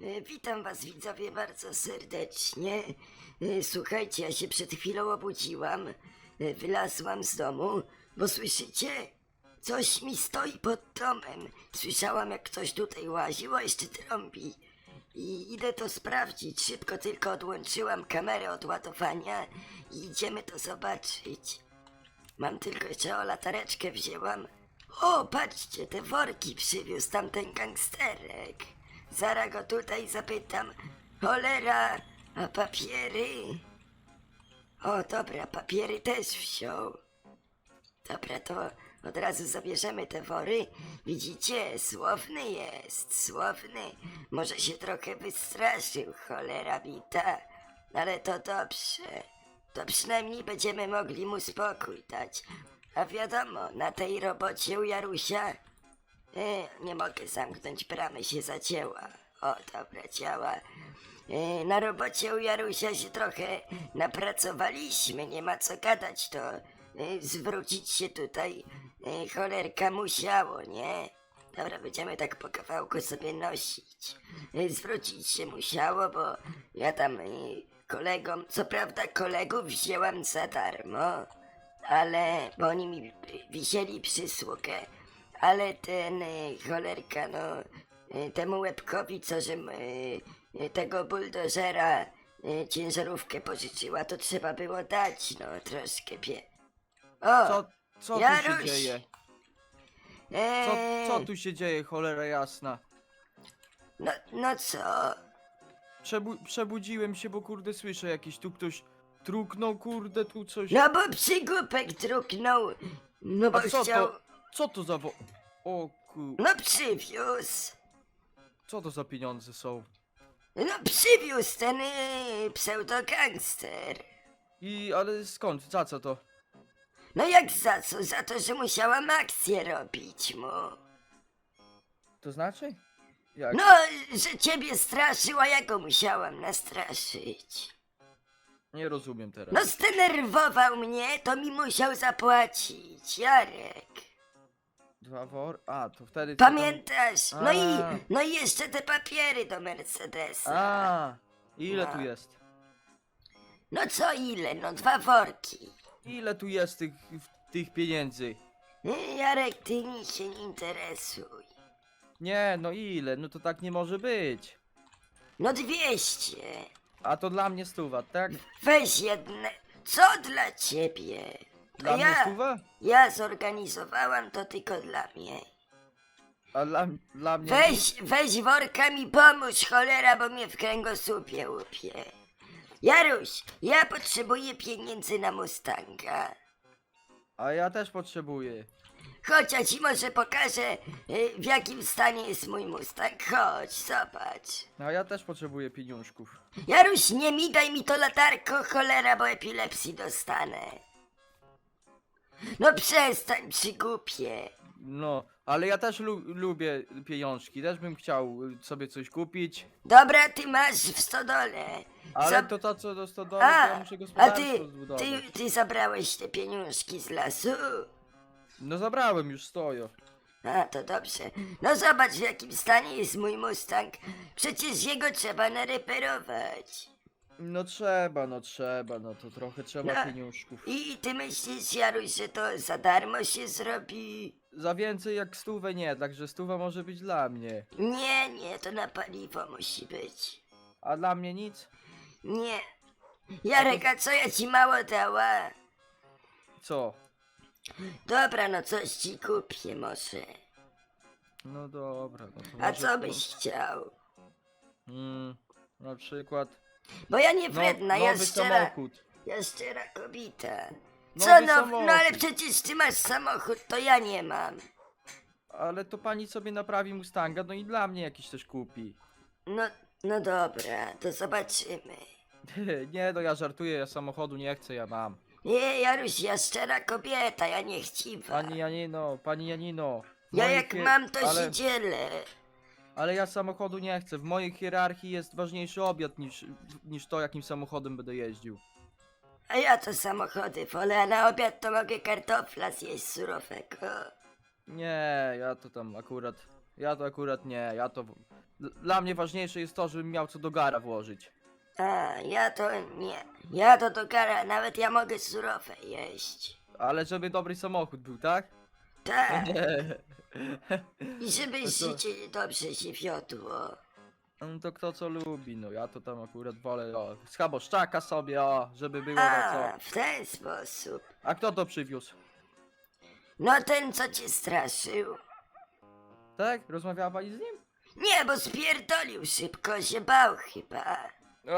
E, Witam was widzowie bardzo serdecznie. E, Słuchajcie, ja się przed chwilą obudziłam. E, Wylazłam z domu, bo słyszycie? Coś mi stoi pod domem. Słyszałam jak ktoś tutaj łaził, a jeszcze trąbi. I idę to sprawdzić. Szybko tylko odłączyłam kamerę od ładowania i idziemy to zobaczyć. Mam tylko jeszcze o latareczkę wzięłam. O, patrzcie, te worki przywiózł tamten gangsterek. Zaraz go tutaj zapytam. Cholera, a papiery? O, dobra, papiery też wziął. Dobra, to od razu zabierzemy te wory. Widzicie, słowny jest, słowny. Może się trochę wystraszył, cholera bita. Ale to dobrze. To przynajmniej będziemy mogli mu spokój dać. A wiadomo, na tej robocie u Jarusia... E, nie mogę zamknąć bramy, się zacięła. O, dobra, działa. E, na robocie u Jarusia się trochę napracowaliśmy, nie ma co gadać, to e, zwrócić się tutaj e, cholerka musiało, nie? Dobra, będziemy tak po kawałku sobie nosić. E, Zwrócić się musiało, bo ja tam e, kolegom, co prawda kolegów wzięłam za darmo, ale, bo oni mi wisieli przysługę, ale ten e, cholerka, no, e, temu łebkowi, co żem e, tego buldożera e, ciężarówkę pożyczyła, to trzeba było dać, no, troszkę pie... O! Co, co tu Jaruś! się dzieje? Co, eee, co tu się dzieje, cholera jasna? No, no co? Przebu przebudziłem się, bo kurde słyszę jakiś tu ktoś truknął, kurde tu coś. No bo przygłupek truknął, no bo A co chciał... to? Co to za wo... O ku... No przywiózł. Co to za pieniądze są? No przywiózł ten yy, pseudogangster. I, ale skąd? Za co to? No jak za co? Za to, że musiałam akcję robić mu. To znaczy? Jak? No, że ciebie straszył, a ja go musiałam nastraszyć. Nie rozumiem teraz. No zdenerwował mnie, to mi musiał zapłacić, Jarek. Dwa wor... A, to wtedy... co tam- Pamiętasz? No i, A. no i jeszcze te papiery do Mercedesa. A, ile tu jest? No co ile? No dwa worki. Ile tu jest tych, tych pieniędzy? Yy, Jarek, ty mi się nie interesuj. Nie, no ile? No to tak nie może być. No dwieście. A to dla mnie stuwa, tak? Weź jedne. Co dla ciebie? Dla mnie ja, ja zorganizowałam to tylko dla mnie. A dla, dla mnie... Weź, weź worka mi pomóż, cholera, bo mnie w kręgosłupie łupie. Jaruś, ja potrzebuję pieniędzy na Mustanga. A ja też potrzebuję. Chodź, ja ci może pokażę, y, w jakim stanie jest mój Mustang. Chodź, zobacz. A ja też potrzebuję pieniążków. Jaruś, nie mi daj mi to latarko, cholera, bo epilepsji dostanę. No przestań, przygłupie. No, ale ja też lu lubię pieniążki. Też bym chciał sobie coś kupić. Dobra, ty masz w stodole. Ale Zab- to to co do stodoły, to ja muszę a gospodarstwo ty, zbudować. ty, ty zabrałeś te pieniążki z lasu? No zabrałem, już stoją. A, to dobrze. No zobacz, w jakim stanie jest mój Mustang. Przecież jego trzeba nareperować. No trzeba, no trzeba, no to trochę trzeba No. pieniążków. I ty myślisz, Jaruś, że to za darmo się zrobi? Za więcej jak stówę nie, także stuwa może być dla mnie. Nie, nie, to na paliwo musi być. A dla mnie nic? Nie. Jarek, a co ja ci mało dała? Co? Dobra, no coś ci kupię może. No dobra, no to A może co byś chciał? Mm, na przykład Bo ja nie no, wredna, ja nowy szczera, samochód. ja szczera kobieta. Nowy Co no, samochód. no ale przecież ty masz samochód, to ja nie mam. Ale to pani sobie naprawi Mustanga, no i dla mnie jakiś też kupi. No, no dobra, to zobaczymy. nie, no ja żartuję, ja samochodu nie chcę, ja mam. Nie, Jaruś, ja szczera kobieta, ja nie chciwa. Pani Janino, pani Janino. Ja mojej jak mam, to ale, się dzielę. Ale ja samochodu nie chcę. W mojej hierarchii jest ważniejszy obiad niż, niż to, jakim samochodem będę jeździł. A ja to samochody wolę, a na obiad to mogę kartofla zjeść surowego. Nie, ja to tam akurat. Ja to akurat nie, ja to. Dla mnie ważniejsze jest to, żebym miał co do gara włożyć. A, ja to nie. Ja to do gara, nawet ja mogę surowe jeść. Ale żeby dobry samochód był, tak? Tak. Nie. I żeby No życie dobrze się wiodło. No to kto co lubi, no ja to tam akurat wolę, o, schaboszczaka sobie, o, żeby było na A, co. w ten sposób. A kto to przywiózł? No ten, co cię straszył. Tak? Rozmawiała pani z nim? Nie, bo spierdolił szybko, się bał chyba.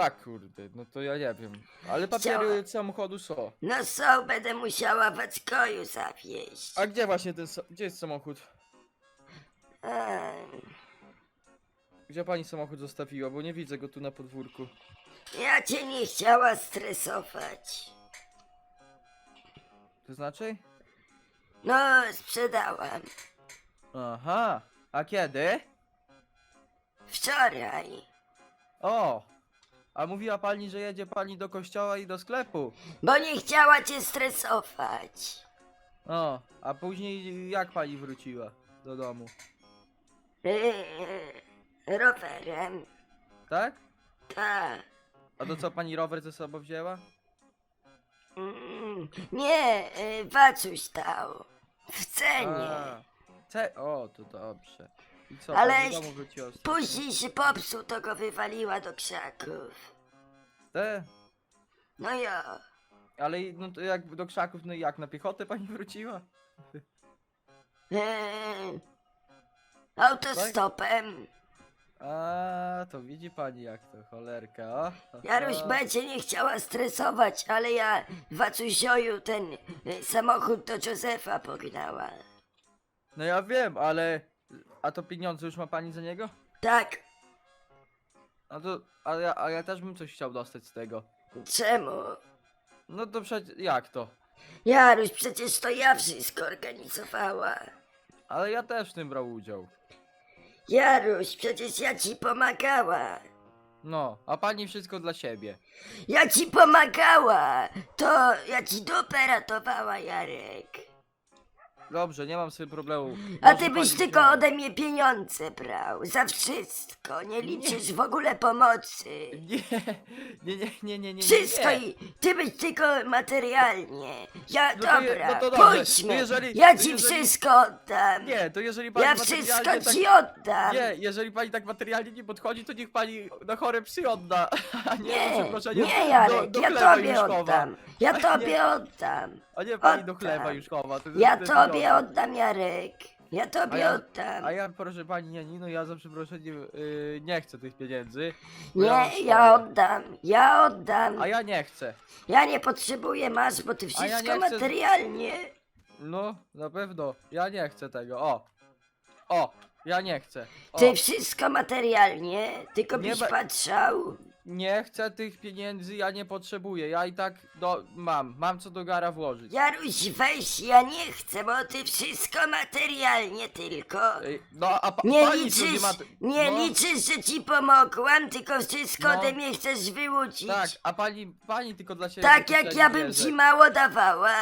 A kurde, no to ja nie wiem. Ale papiery samochodu są. No są, będę musiała w Ackoju zawieźć. A gdzie właśnie ten, sa- gdzie jest samochód? Gdzie pani samochód zostawiła, bo nie widzę go tu na podwórku. ja cię nie chciała stresować. To znaczy? No, sprzedałam. Aha, a kiedy? Wczoraj. O, a mówiła pani, że jedzie pani do kościoła i do sklepu. Bo nie chciała cię stresować. O, a później jak pani wróciła do domu? Eee, rowerem. Tak? Tak. A to co pani rower ze sobą wzięła? Mm, nie, e, Wacuś dał. W cenie. A, Ce o, to dobrze. I co, Ale pani do domu wróciła? z- Później się popsuł, to go wywaliła do krzaków. Te? No ja. Ale i- no to jak do krzaków, no i jak na piechotę pani wróciła? Eee, autostopem. A, to widzi pani jak to, cholerka. Jaruś będzie nie chciała stresować, ale ja Wacusioju ten e, samochód do Józefa pognała. No ja wiem, ale... A to pieniądze już ma pani za niego? Tak, A to... A ja, a ja też bym coś chciał dostać z tego. czemu? No to przecież... Jak to? Jaruś, przecież to ja wszystko organizowała. Ale ja też w tym brał udział. Jaruś, przecież ja ci pomagała. No, a pani wszystko dla siebie. Ja ci pomagała! To ja ci dupę ratowała, Jarek. Dobrze, nie mam sobie problemu. A Może ty byś pani tylko wzięła. ode mnie pieniądze brał. Za wszystko. Nie liczysz w ogóle pomocy. Nie, nie, nie, nie, nie, nie. nie, Wszystko nie. i ty byś tylko materialnie. Ja No to je- dobra, no to dobrze. pójdźmy. Jeżeli- ja to ci jeżeli- wszystko oddam. Nie, to jeżeli pani ja materialnie wszystko tak... ci oddam. Nie, jeżeli pani tak materialnie nie podchodzi, to niech pani na chore psy odda, a nie, Nie, nie, Jarek, ja chleba tobie już chowa. oddam. Ja A nie- tobie oddam. A nie pani do Oddam. chleba już chowa. To, Ja to- to tobie pieniądze. oddam, Jarek. Ja A tobie ja, oddam. a ja proszę pani Janino, ja za przeproszeniem yy, nie chcę tych pieniędzy. bo mam Nie, ja oddam. Ja oddam. A ja nie chcę. Ja nie potrzebuję, masz, bo ty wszystko chcę- materialnie. No, na pewno. Ja nie chcę tego. O. O, ja nie chcę. O. Ty wszystko materialnie, tylko Nie byś ba- patrzał. Nie chcę tych pieniędzy, ja nie potrzebuję. Ja i tak do, mam, mam co do gara włożyć. Jaruś, weź, ja nie chcę, bo ty wszystko materialnie tylko. Ej, No, a pa, Nie pani tu liczysz, ma... nie no, liczysz, że ci pomogłam, tylko wszystko No. ode mnie chcesz wyłudzić. Tak, a pani, pani tylko dla siebie... Tak jak ja bym bierze. ci mało dawała.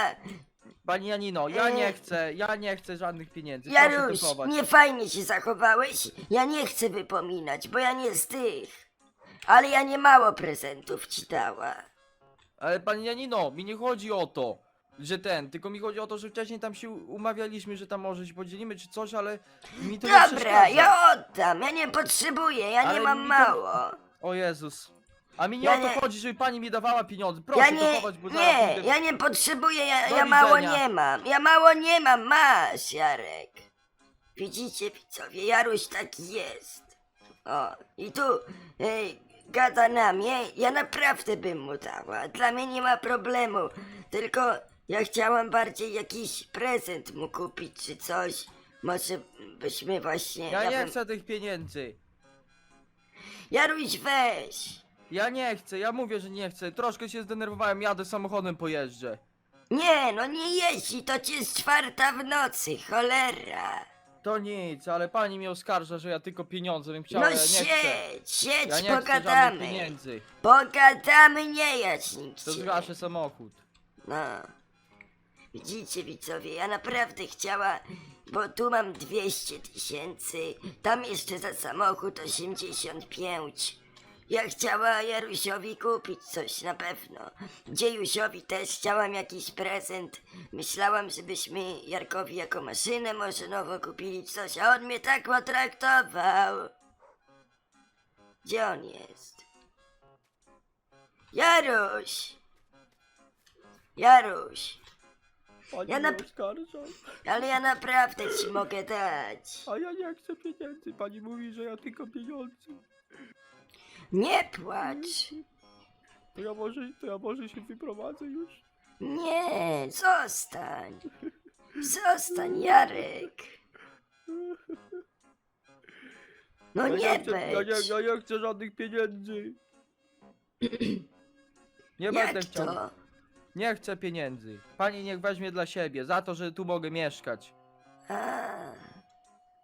Pani Janino, ja nie Ej. chcę, ja nie chcę żadnych pieniędzy. Proszę Jaruś, nie fajnie się zachowałeś. Ja nie chcę wypominać, bo ja nie z tych. Ale ja nie mało prezentów ci dała. Ale pani Janino, mi nie chodzi o to, że ten, tylko mi chodzi o to, że wcześniej tam się umawialiśmy, że tam może się podzielimy czy coś, ale mi to nie Dobra, przeszkadza. ja oddam, ja nie potrzebuję, ja nie Ale mam mi to- mało. O Jezus. A mi nie Ja o to nie- chodzi, żeby pani mi dawała pieniądze. Proszę Ja to nie, chować, bo zaraz nie, pójdę... ja nie potrzebuję, ja, Do ja mało widzenia. nie mam, ja mało nie mam, masz Jarek. Widzicie widzowie, Jaruś taki jest. O, i tu ej, gada na mnie, ja naprawdę bym mu dała, dla mnie nie ma problemu, tylko ja chciałam bardziej jakiś prezent mu kupić czy coś. Może byśmy właśnie... Ja nie bym... chcę tych pieniędzy. Jaruś weź. Ja nie chcę, ja mówię, że nie chcę. Troszkę się zdenerwowałem, jadę samochodem, pojeżdżę. Nie, no nie jeździ, to ci jest czwarta w nocy, cholera. To nic, ale pani mnie oskarża, że ja tylko pieniądze bym chciał, No ja nie chcę. siedź, siedź, Ja nie chcę żadnych pogadamy. pieniędzy. Pogadamy, nie jaśnijcie. To zgaszę samochód. No. Widzicie widzowie, ja naprawdę chciała bo tu mam 200 tysięcy, tam jeszcze za samochód 85. Ja chciała Jarusiowi kupić coś na pewno. Dziejusiowi też chciałam jakiś prezent. Myślałam, żebyśmy Jarkowi jako maszynę może nowo kupili coś, a on mnie tak potraktował. Gdzie on jest? Jaruś! Jaruś, Pani Ja mnie nap- oskarża, ale ja naprawdę ci mogę dać. a ja nie chcę pieniędzy. Pani mówi, że ja tylko pieniądze. Nie płacz. To ja może, to ja może się wyprowadzę już. Nie, zostań. Zostań, Jarek. No ja nie chcę, ja, nie, być. ja nie chcę żadnych pieniędzy. Nie będę Jak chciał. to? Nie chcę pieniędzy. Pani niech weźmie dla siebie, za to, że tu mogę mieszkać. A,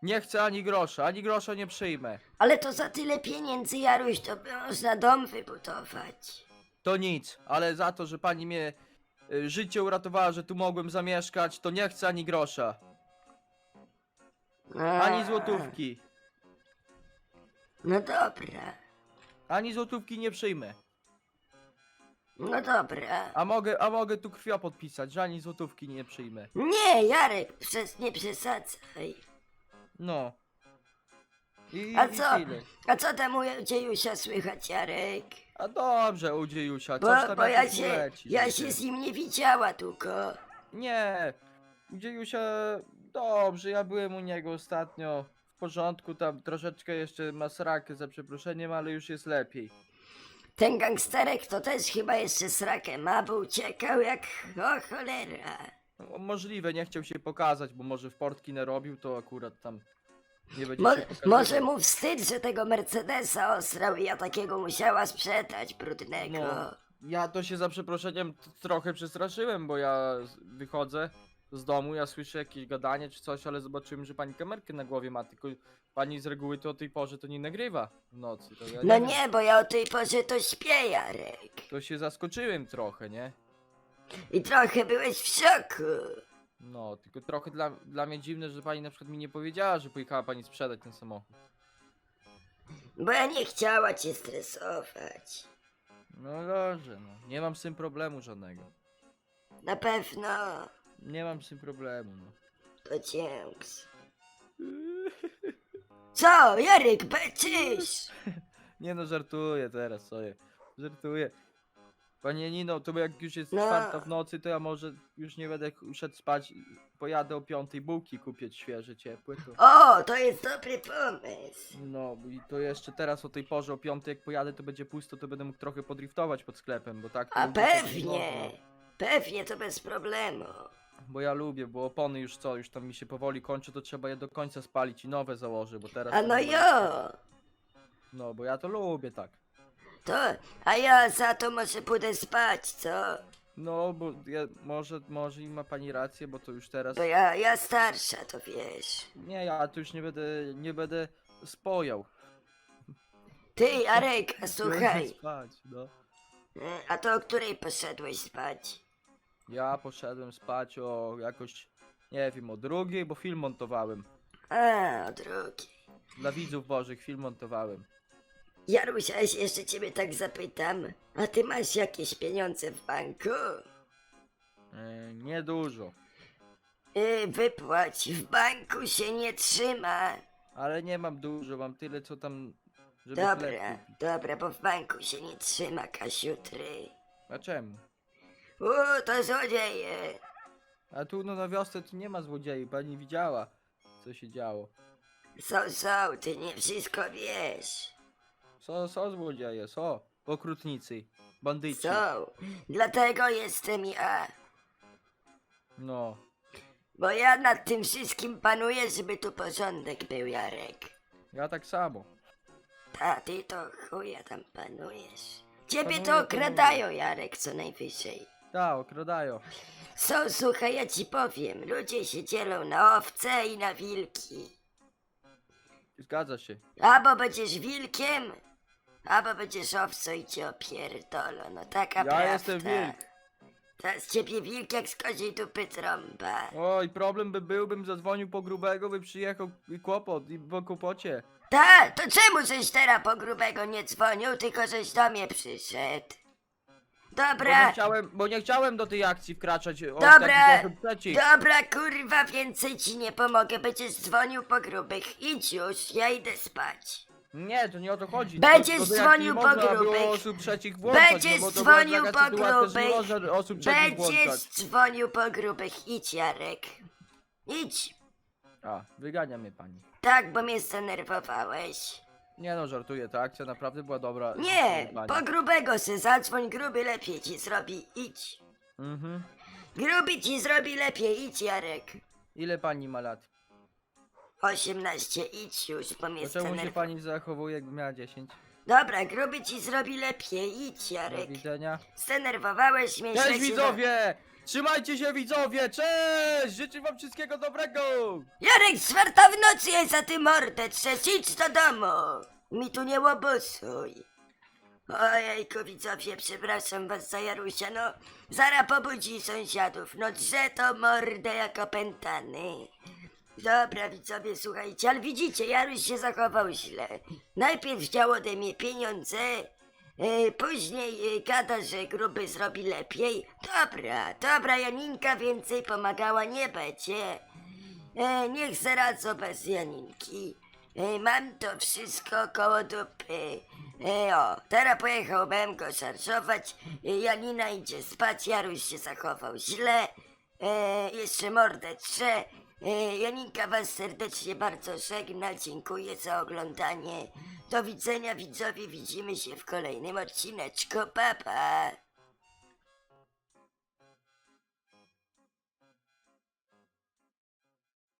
Nie chcę ani grosza, ani grosza nie przyjmę. ale to za tyle pieniędzy, Jaruś, to by można dom wybudować. To nic, ale za to, że pani mnie y, życie uratowała, że tu mogłem zamieszkać, to nie chcę ani grosza. A, Ani złotówki. No dobra, Ani złotówki nie przyjmę. no dobra. A mogę, a mogę tu krwio podpisać, że ani złotówki nie przyjmę. Nie, Jarek, przez, nie przesadzaj. No. I, A i co? tyle. A co tam u dziejusia słychać, Jarek? A dobrze, u dziejusia, Bo, coś tam bo ja jakoś się, leci, ja się z nim nie widziała tylko. Nie, u dziejusia dobrze, ja byłem u niego ostatnio w porządku, tam troszeczkę jeszcze ma srakę za przeproszeniem, ale już jest lepiej. Ten gangsterek to też chyba jeszcze srakę ma, bo uciekał jak o cholera. No, Możliwe, nie chciał się pokazać, bo może w portki narobił, to akurat tam nie będzie Mo się pokazywał. może mu wstyd, że tego Mercedesa osrał i ja takiego musiała sprzedać, brudnego. No, ja to się za przeproszeniem t- trochę przestraszyłem, bo ja z- wychodzę z domu, ja słyszę jakieś gadanie czy coś, ale zobaczyłem, że pani kamerkę na głowie ma, tylko pani z reguły to o tej porze to nie nagrywa w nocy. To ja No wiem. nie, bo ja o tej porze to śpię, Jarek. To się zaskoczyłem trochę, nie? I trochę byłeś w szoku. No, tylko trochę dla, dla mnie dziwne, że pani na przykład mi nie powiedziała, że pojechała pani sprzedać ten samochód. Bo ja nie chciała cię stresować. No dobrze, no. Nie mam z tym problemu żadnego. Na pewno Nie mam z tym problemu, no. to dzięks. Co, Jarek, beczysz? Nie no, żartuję teraz sobie. Żartuję. Panie Nino, to jak już jest No. czwarta w nocy, to ja może już nie będę szedł spać. Pojadę o piątej bułki kupić świeże, ciepłe. To... O, to jest dobry pomysł. No i to jeszcze teraz o tej porze, o piątej jak pojadę, to będzie pusto, to będę mógł trochę podriftować pod sklepem, bo tak... to A nie pewnie, można. pewnie to bez problemu. Bo ja lubię, bo opony już co, już tam mi się powoli kończy, to trzeba je do końca spalić i nowe założę, bo teraz... A to no nie ma- jo, No, bo ja to lubię tak. To, a ja za to może pójdę spać, co? No, bo ja, może, może i ma pani rację, bo to już teraz... Bo ja, ja starsza, to wiesz. Nie, ja tu już nie będę, nie będę spojał. Ty, Jarek, a Będę słuchaj, spać, no. e, a to o której poszedłeś spać? Ja poszedłem spać o jakoś, nie wiem, o drugiej, bo film montowałem. A, o drugi. Dla widzów bożych film montowałem. Jarusia, ja się jeszcze ciebie tak zapytam, a ty masz jakieś pieniądze w banku? Yy, niedużo, Yy, wypłać, w banku się nie trzyma. ale nie mam dużo, mam tyle co tam, żeby Dobra, kupić. dobra, bo w banku się nie trzyma, Kasiutry. A czemu? U, to złodzieje. A tu no na wiosce tu nie ma złodziei, pani widziała, co się działo. Są, są, ty nie wszystko wiesz. Są, są złodzieje, są. Okrutnicy, bandyci. Są, dlatego jestem ja. No, Bo ja nad tym wszystkim panuję, żeby tu porządek był, Jarek. ja tak samo. Ta, ty to chuja tam panujesz. Ciebie Panuję, to okradają, Jarek, co najwyżej. Tak, okradają. Są, słuchaj, ja ci powiem, ludzie się dzielą na owce i na wilki. Zgadza się. Albo będziesz wilkiem, albo będziesz owcą i cię opierdolą, no taka Ja prawda. jestem wilk. To z ciebie wilk jak z koziej dupy trąba. Oj, problem by był, bym zadzwonił po grubego, by przyjechał i kłopot, i po kłopocie. Ta, to czemu żeś teraz po grubego nie dzwonił, tylko żeś do mnie przyszedł? Bo nie Dobra, chciałem, bo nie chciałem do tej akcji wkraczać o Dobra, przeciw. dobra kurwa, więcej ci nie pomogę, będziesz dzwonił po grubych. Idź już, ja idę spać. Nie, to nie o to chodzi. Będziesz tylko, że jak dzwonił po grubych. osób trzecich włączać, Będziesz no to dzwonił po grubych. osób Będziesz włączać. dzwonił po grubych, idź Jarek. Idź. A, wygania mnie pani. Tak, bo mnie zdenerwowałeś. Nie no, żartuję, ta akcja naprawdę była dobra. Nie, Pani. po grubego se zadzwoń, gruby lepiej ci zrobi, idź. Mhm. Gruby ci zrobi lepiej, idź Jarek. Ile pani ma lat? 18, idź już, bo mnie czemu się zdenerw... pani zachowuje, jakby miała 10? Dobra, gruby ci zrobi lepiej, idź Do Jarek. widzenia. Zdenerwowałeś mnie, źle Cześć widzowie! Trzymajcie się widzowie! Cześć! Życzę wam wszystkiego dobrego! Jarek, czwarta w nocy jest, a ty mordę trzesz, idź do domu. Mi tu nie łobusuj. Ojejku, widzowie, przepraszam was za Jarusia, no. Zara pobudzi sąsiadów, no drze to mordę jak opętany. Dobra, widzowie, słuchajcie, ale widzicie, Jaruś się zachował źle. Najpierw chciał ode mnie pieniądze, e, później e, gada, że gruby zrobi lepiej. Dobra, dobra, Janinka więcej pomagała nie będzie. E, niech se radzą bez Janinki. E, mam to wszystko koło dupy. E, o, teraz pojechałbym go szarżować. E, Janina idzie spać, Jaruś się zachował źle. Jeszcze mordę trze. E, Janinka was serdecznie bardzo żegna. Dziękuję za oglądanie. Do widzenia widzowie, widzimy się w kolejnym odcineczku. Pa, pa.